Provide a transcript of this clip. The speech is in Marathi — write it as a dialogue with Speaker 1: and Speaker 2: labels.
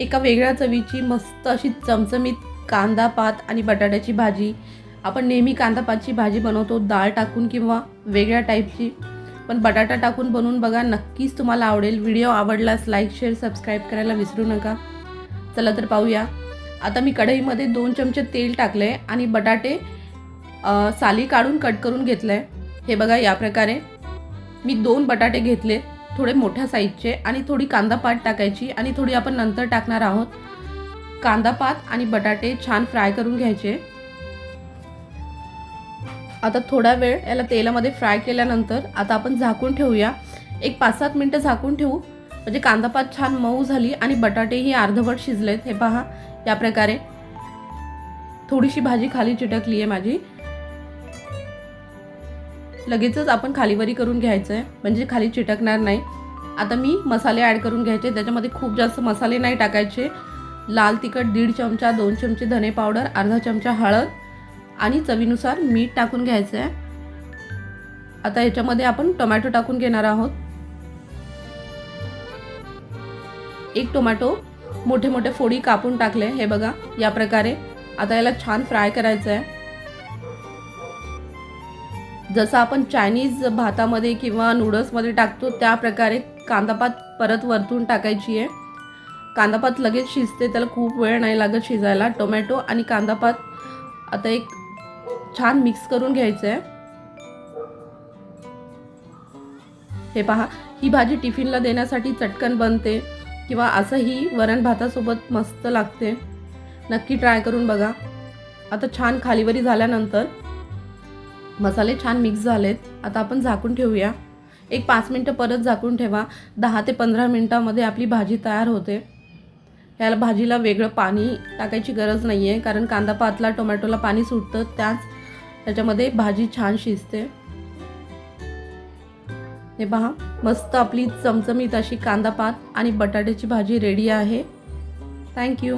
Speaker 1: एका वेगळ्या चवीची मस्त अशी चमचमीत कांदा पात आणि बटाट्याची भाजी. आपण नेहमी कांदा पातची भाजी बनवतो डाळ टाकून किंवा वेगळ्या टाईपची पण बटाटा टाकून बनवून बघा नक्कीच तुम्हाला आवडेल. व्हिडिओ आवडलास लाईक शेअर सबस्क्राईब करायला विसरू नका. चला तर पाहूया. आता मी कढईमध्ये दोन चमचे तेल टाकले आणि बटाटे साली काढून कट करून घेतलं आहे हे बघा या प्रकारे. मी दोन बटाटे घेतले. थोडे मोठ्या साईजचे आणि थोडी कांदा पात टाकायची आणि थोडी आपण नंतर टाकणार आहोत. कांदा पात आणि बटाटे छान फ्राय करून घ्यायचे. आता थोडा वेळ याला तेलामध्ये फ्राय केल्यानंतर आता आपण झाकून ठेवूया. एक पाच सात मिनटं झाकून ठेवू. म्हणजे कांदा पात छान मऊ झाली आणि बटाटेही अर्धवट शिजलेत. हे पहा या प्रकारे. थोडीशी भाजी खाली चिटकली आहे माझी. लगेचच आपण खालीवरी करून घ्यायचं आहे म्हणजे खाली चिटकणार नाही. आता मी मसाले ॲड करून घ्यायचे. त्याच्यामध्ये खूप जास्त मसाले नाही टाकायचे. लाल तिखट दीड चमचा दोन चमचे धने पावडर अर्धा चमचा हळद आणि चवीनुसार मीठ टाकून घ्यायचं आहे आता याच्यामध्ये आपण टोमॅटो टाकून घेणार आहोत. एक टोमॅटो मोठे मोठे फोडी कापून टाकले. हे बघा या प्रकारे. आता याला छान फ्राय करायचं आहे जसं आपण चायनीज भातामध्ये किंवा नूडल्समध्ये टाकतो त्या प्रकारे कांदापात परत वरतून टाकायची आहे. कांदापात लगेच शिजते त्याला खूप वेळ नाही लागत शिजायला. टोमॅटो आणि कांदापात आता एक छान मिक्स करून घ्यायचं आहे. हे पहा ही भाजी टिफिनला देण्यासाठी चटकन बनते किंवा असंही वरण भातासोबत मस्त लागते. नक्की ट्राय करून बघा. आता छान खालीवरी झाल्यानंतर मसाले छान मिक्स झालेत. आता आपण झाकून ठेवूया. एक पाच मिनटं परत झाकून ठेवा. दहा ते पंधरा मिनटामध्ये आपली भाजी तयार होते. ह्याला भाजीला वेगळं पाणी टाकायची गरज नाही आहे कारण कांदा पातला टोमॅटोला पाणी सुटतं त्याच त्याच्यामध्ये भाजी छान शिजते. हे पहा मस्त आपली चमचमीत अशी कांदा पात आणि बटाट्याची भाजी रेडी आहे. थँक्यू